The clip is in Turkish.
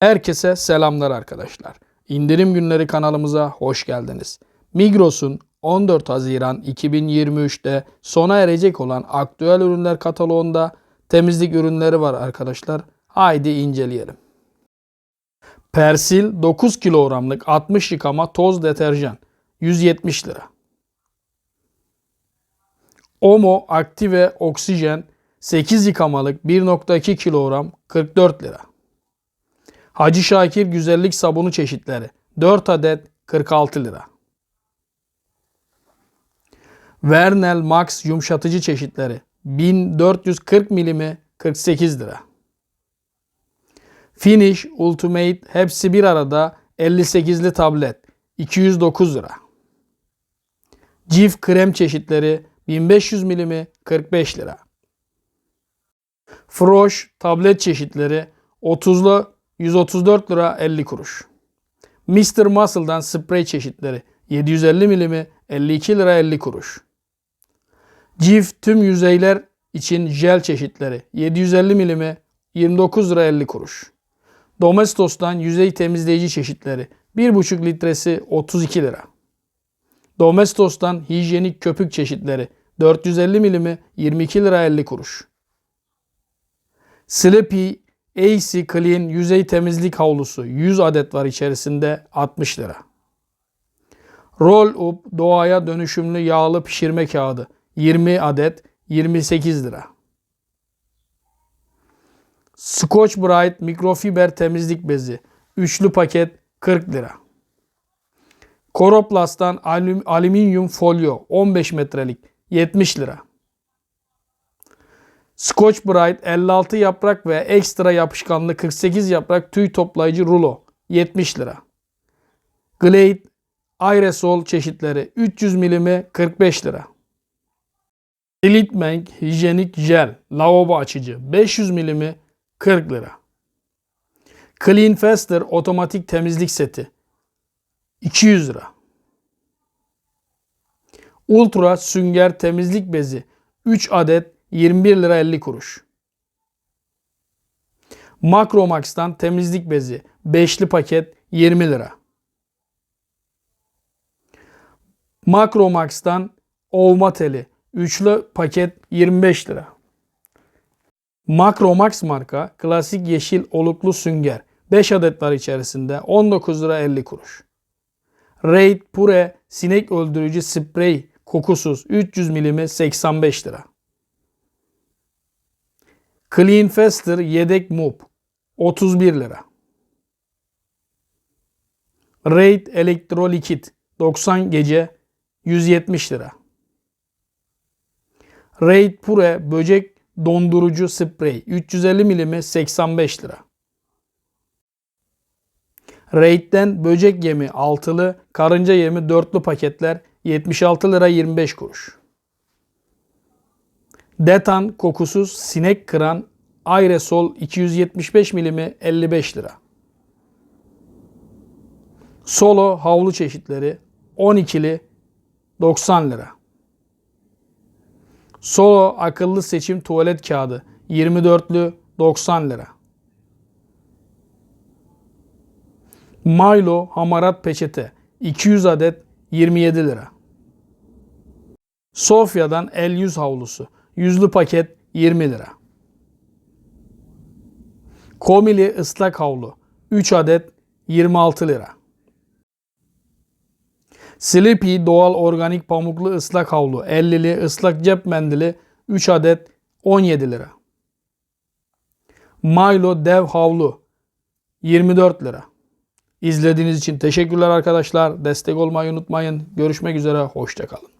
Herkese selamlar arkadaşlar. İndirim günleri kanalımıza hoş geldiniz. Migros'un 14 Haziran 2023'te sona erecek olan aktüel ürünler kataloğunda temizlik ürünleri var arkadaşlar. Haydi inceleyelim. Persil 9 kilogramlık 60 yıkama toz deterjan 170 lira. Omo Aktive Oksijen 8 yıkamalık 1.2 kilogram 44 lira. Hacı Şakir güzellik sabunu çeşitleri 4 adet 46 lira. Vernel Max yumuşatıcı çeşitleri 1440 milimi 48 lira. Finish Ultimate hepsi bir arada 58'li tablet 209 lira. Cif krem çeşitleri 1500 milimi 45 lira. Froş tablet çeşitleri 30'lu 134 lira 50 kuruş. Mr. Muscle'dan sprey çeşitleri 750 milimi 52 lira 50 kuruş. Cif tüm yüzeyler için jel çeşitleri 750 milimi 29 lira 50 kuruş. Domestos'tan yüzey temizleyici çeşitleri 1,5 litresi 32 lira. Domestos'tan hijyenik köpük çeşitleri 450 milimi 22 lira 50 kuruş. Sleepy AC Clean yüzey temizlik havlusu 100 adet var içerisinde 60 lira. Roll Up doğaya dönüşümlü yağlı pişirme kağıdı 20 adet 28 lira. Scotch Brite mikrofiber temizlik bezi üçlü paket 40 lira. Coroplast'tan alüm- alüminyum folyo 15 metrelik 70 lira. Scotch Brite 56 yaprak ve ekstra yapışkanlı 48 yaprak tüy toplayıcı rulo 70 lira. Glade aerosol çeşitleri 300 milimi 45 lira. Elitbank hijyenik jel lavabo açıcı 500 milimi 40 lira. Clean Faster otomatik temizlik seti 200 lira. Ultra sünger temizlik bezi 3 adet 21 lira 50 kuruş. Makromax'tan temizlik bezi 5'li paket 20 lira. Makromax'tan ovma teli 3'lü paket 25 lira. Makromax marka klasik yeşil oluklu sünger 5 adet var içerisinde 19 lira 50 kuruş. Raid Pure sinek öldürücü sprey kokusuz 300 milimi 85 lira. Clean Faster yedek mop 31 lira. Raid Elektrolikit 90 gece 170 lira. Raid Pure böcek dondurucu sprey 350 milimi 85 lira. Raid'den böcek yemi altılı, karınca yemi dörtlü paketler 76 lira 25 kuruş. Detan kokusuz sinek kıran aerosol 275 milimi 55 lira. Solo havlu çeşitleri 12'li 90 lira. Solo akıllı seçim tuvalet kağıdı 24'lü 90 lira. Milo hamarat peçete 200 adet 27 lira. Sofya'dan el yüz havlusu yüzlü paket 20 lira. Komili ıslak havlu 3 adet 26 lira. Sleepy doğal organik pamuklu ıslak havlu 50'li ıslak cep mendili 3 adet 17 lira. Milo dev havlu 24 lira. İzlediğiniz için teşekkürler arkadaşlar. Destek olmayı unutmayın. Görüşmek üzere. Hoşçakalın.